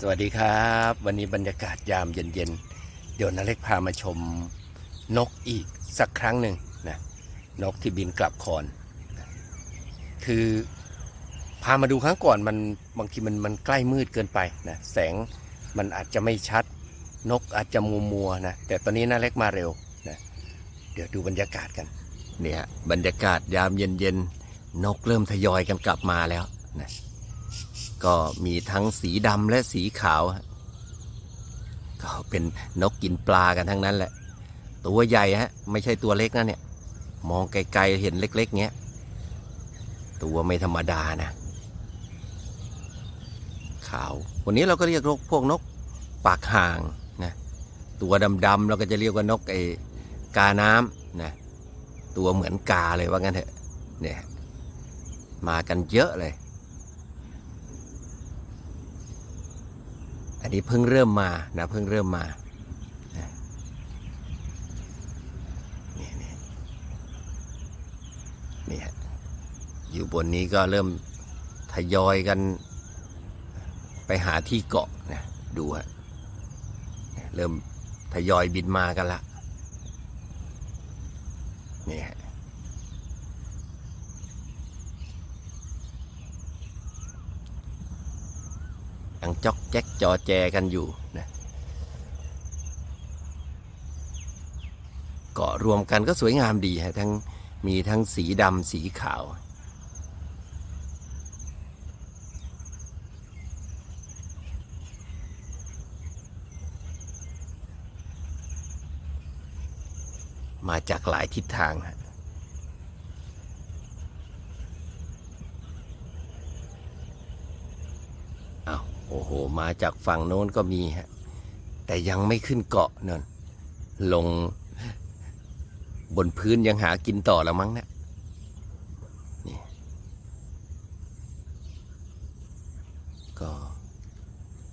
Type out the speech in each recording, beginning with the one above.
สวัสดีครับ วันนี้บรรยากาศยามเย็นๆ เดี๋ยวนาเล็กพามาชมนกอีกสักครั้งหนึ่งนะนกที่บินกลับคอน คือพามาดูครั้งก่อนมันบางทีมันมันใกล้มืดเกินไปนะแสงมันอาจจะไม่ชัด นกอาจจะมัวมัวนะแต่ตอนนี้นาเล็กมาเร็วนะเดี๋ยวดูบรรยากาศกันเนี่ยบรรยากาศยามเย็นๆนกเริ่มทยอยกันกลับมาแล้วนะ ก็มีทั้งสีดำและสีขาว ก็เป็นนกกินปลากันทั้งนั้นแหละ ตัวใหญ่ฮะ ไม่ใช่ตัวเล็กนะเนี่ย มองไกลๆเห็นเล็ก ๆ เงี้ย ตัวไม่ธรรมดานะขาว วันนี้เราก็เรียกพวกนกปากห่างนะ ตัวดำๆเราก็จะเรียกว่านกไอ้กาน้ำนะ ตัวเหมือนกาเลยว่างั้นเถอะ เนี่ย มากันเยอะเลย อันนี้เพิ่งเริ่มมานะเพิ่งเริ่มมานี่นี่นี่ฮะอยู่บนนี้ก็เริ่มทยอยกัน ไปหาที่เกาะนะดูฮะเริ่มทยอยบินมากันละนี่ฮะังจอกแจ๊กจอแจกันอยู่นะเกาะรวมกันก็สวยงามดีฮะทั้งมีทั้งสีดำสีขาวมาจากหลายทิศทางฮะ อ้าวโอ้โห มาจากฝั่งโน้นก็มีฮะ แต่ยังไม่ขึ้นเกาะนั่นลงบนพื้นยังหากินต่อละมั้งเนะนี่ก็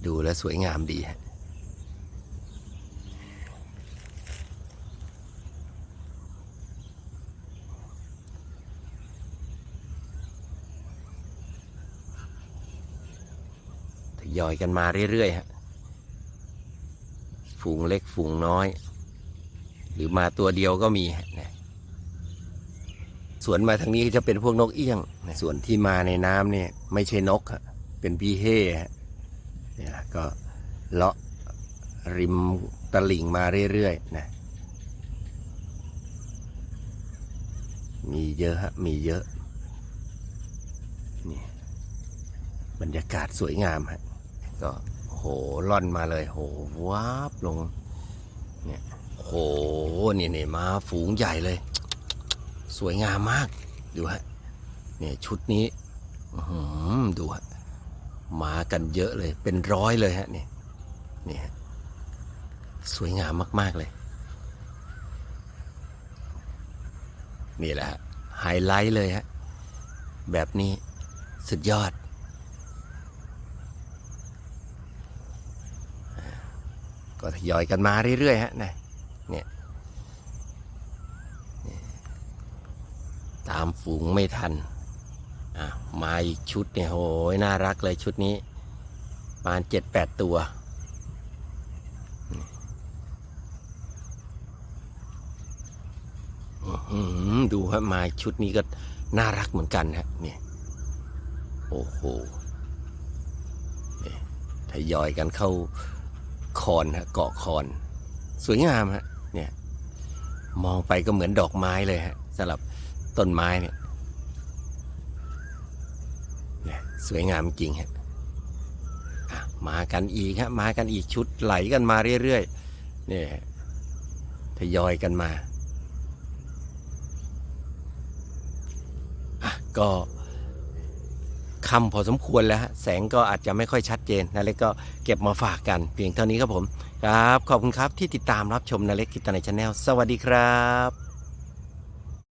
ดูแล้วสวยงามดีฮะ ยอยกันมาเรื่อยๆฮะฝูงเล็กฝูงน้อย หรือมาตัวเดียวก็มีนะส่วนมาทางนี้จะเป็นพวกนกเอี้ยงนะส่วนที่มาในน้ำเนี่ยไม่ใช่นกเป็นพีเฮ่เนี่ยก็เลาะริมตลิ่งมาเรื่อยๆนะมีเยอะฮะมีเยอะนี่บรรยากาศสวยงามฮะ ก็โหล่อนมาเลยโหวาบลงเนี่ยโหนี่นี่มาฝูงใหญ่เลย สวยงามมากดูฮะเนี่ยชุดนี้ดูฮะมากันเยอะเลย เป็นร้อยเลยฮะเนี่ยนี่ฮะสวยงามมาก ๆเลย นี่แหละไฮไลท์เลยฮะแบบนี้สุดยอด ก็ทยอยกันมาเรื่อยๆฮะนะเนี่ยเนี่ยตามฝูงไม่ทันอะมาอีกชุดเนี่ยโหยน่ารักเลยชุดนี้ประมาณเจ็ดแปดตัวอื้อหือดูฮะมาชุดนี้ก็น่ารักเหมือนกันฮะเนี่ยโอ้โหเนี่ยทยอยกันเข้า คอนฮะเกาะคอน สวยงามฮะเนี่ยมองไปก็เหมือนดอกไม้เลยฮะสำหรับต้นไม้เนี่ยเนี่ยสวยงามจริงฮะมากันอีกฮะมากันอีกชุดไหลกันมาเรื่อยๆเนี่ยทยอยกันมาอะก็ คำพอสมควรแล้วฮะแสงก็อาจจะไม่ค่อยชัดเจนนาเล็กก็เก็บมาฝากกัน เพียงเท่านี้ครับผม ครับ ขอบคุณครับที่ติดตามรับชมนาเล็กกิตในชาแนลสวัสดีครับ